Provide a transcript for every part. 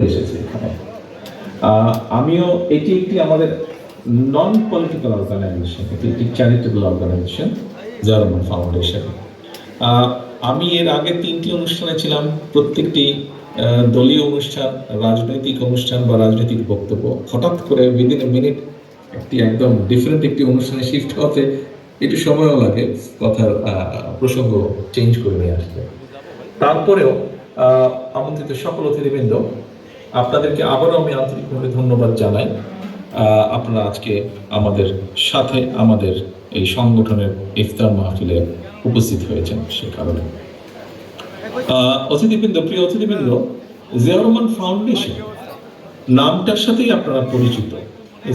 এসেছে। আমিও এটি একটি আমাদের নন পলিটিক্যাল অর্গানাইজেশন এটি একটি চ্যারিটেবল অর্গানাইজেশন জার্মান ফাউন্ডেশন আমি এর আগে তিনটি অনুষ্ঠানে ছিলাম, প্রত্যেকটি দলীয় অনুষ্ঠান, রাজনৈতিক অনুষ্ঠান বা রাজনৈতিক বক্তব্য। হঠাৎ করে উইদিন এ মিনিট একটি একদম ডিফারেন্ট একটি অনুষ্ঠানে শিফট হতে একটু সময়ও লাগে, কথার প্রসঙ্গ চেঞ্জ করে নিয়ে আসতে। তারপরেও আমন্ত্রিত সকল অতিথিবৃন্দ আপনাদেরকে আবারও আমি আন্তরিকভাবে ধন্যবাদ জানাই। আপনারা আজকে আমাদের সাথে আমাদের এই সংগঠনের ইফতার মাহফিলে উপস্থিত হয়েছেন সে কারণে। অতিথিবৃন্দ, প্রিয় অতিথিবৃন্দ জিয়া রহমান ফাউন্ডেশন নামটার সাথেই আপনারা পরিচিত।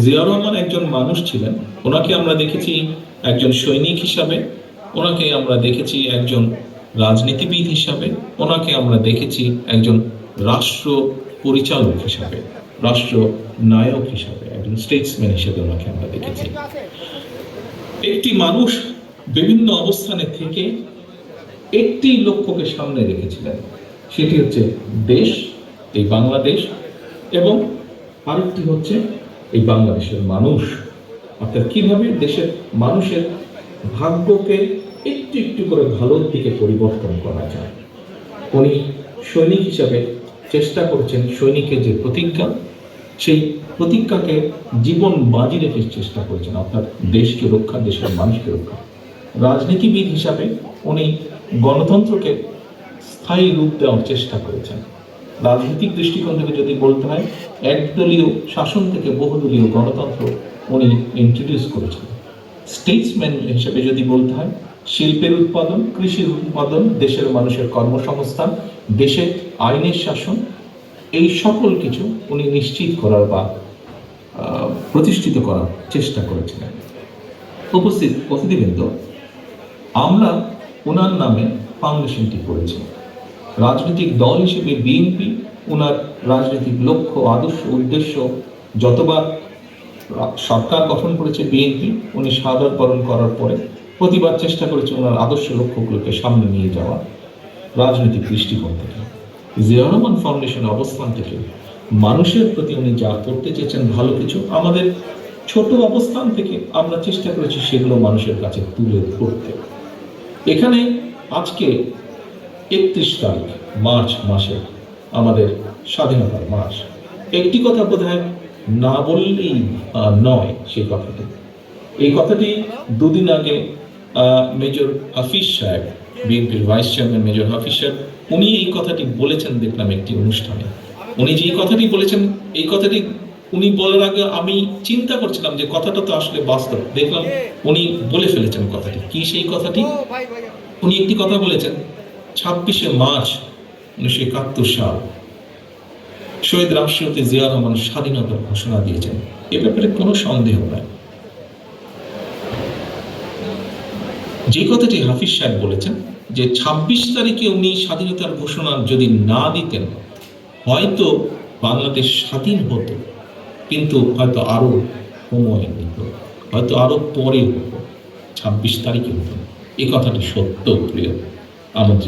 জিয়া রহমান একজন মানুষ ছিলেন। ওনাকে আমরা দেখেছি একজন সৈনিক হিসাবে, ওনাকে আমরা দেখেছি একজন রাজনীতিবিদ হিসাবে, ওনাকে আমরা দেখেছি একজন রাষ্ট্র পরিচালক হিসাবে, রাষ্ট্র নায়ক হিসাবে, একজন স্টেটসম্যান হিসাবে ওনাকে আমরা দেখেছি। একটি মানুষ বিভিন্ন অবস্থানে থেকে একটি লক্ষ্যকে সামনে রেখেছিলেন। সেটি হচ্ছে দেশ, এই বাংলাদেশ এবং আরেকটি হচ্ছে এই বাংলাদেশের মানুষ। অর্থাৎ কীভাবে দেশের মানুষের ভাগ্যকে একটু একটু করে ভালোর দিকে পরিবর্তন করা যায়। উনি সৈনিক হিসাবে চেষ্টা করছেন সৈনিকের যে প্রতিজ্ঞা, সেই প্রতিজ্ঞাকে জীবন বাজি রেখে চেষ্টা করছেন অর্থাৎ দেশকে রক্ষা, দেশের মানুষকে রক্ষা। রাজনীতিবিদ হিসাবে উনি গণতন্ত্রকে স্থায়ী রূপ দেওয়ার চেষ্টা করেছেন। রাজনৈতিক দৃষ্টিকোণ থেকে যদি বলতে হয়, একদলীয় শাসন থেকে বহুদলীয় গণতন্ত্র উনি ইন্ট্রোডিউস করেছেন। স্টেটসম্যান হিসেবে যদি বলতে হয়, শিল্পের উৎপাদন, কৃষির উৎপাদন, দেশের মানুষের কর্মসংস্থান দেশে আইনের শাসন, এই সকল কিছু উনি নিশ্চিত করার বা প্রতিষ্ঠিত করার চেষ্টা করেছিলেন। উপস্থিত অতিথিবৃন্দ, আমরা ওনার নামে ফাউন্ডেশনটি করেছি। রাজনৈতিক দল হিসেবে বিএনপি ওনার রাজনৈতিক লক্ষ্য, আদর্শ, উদ্দেশ্য, যতবার সরকার গঠন করেছে বিএনপি, উনি সাদরবরণ করার পরে প্রতিবার চেষ্টা করেছে ওনার আদর্শ লক্ষ্যগুলোকে সামনে নিয়ে যাওয়া। রাজনৈতিক দৃষ্টিকোণ। থেকে জিয়া রহমান ফাউন্ডেশনের অবস্থান থেকে মানুষের প্রতি উনি যা করতে চেয়েছেন ভালো কিছু, আমাদের ছোট অবস্থান থেকে আমরা চেষ্টা করেছি সেগুলো মানুষের কাছে তুলে ধরতে। এখানে আজকে একত্রিশ তারিখ, মার্চ মাসে আমাদের স্বাধীনতার মাস। একটি কথা বোধ না বললেই নয় সেই কথাটি। এই কথাটি দুদিন আগে মেজর হাফিজ সাহেব বিএনপির ভাইস চেয়ারম্যান মেজর হাফিজ সাহেব উনি এই কথাটি বলেছেন দেখলাম একটি অনুষ্ঠানে। উনি যে এই কথাটি বলেছেন, এই কথাটি উনি বলার আগে আমি চিন্তা করছিলাম যে কথাটা তো আসলে বাস্তব। দেখলাম উনি বলে ফেলেছেন কথাটি। কি সেই কথাটি? উনি একটি কথা বলেছেন, ছাব্বিশে মার্চ উনিশশো একাত্তর সাল শহীদ রাষ্ট্রপতি জিয়া রহমান স্বাধীনতার ঘোষণা দিয়েছেন। এ ব্যাপারে কোনো সন্দেহ নাই। যে কথাটি হাফিজ সাহেব বলেছেন, যে ছাব্বিশ তারিখে উনি স্বাধীনতার ঘোষণা যদি না দিতেন, হয়তো বাংলাদেশ স্বাধীন হতো, কিন্তু হয়তো আরও সময় নিত, হয়তো আরও পরে হতো, ছাব্বিশ তারিখে হতো এ কথাটি সত্য, প্রিয় আমন্ত্রিত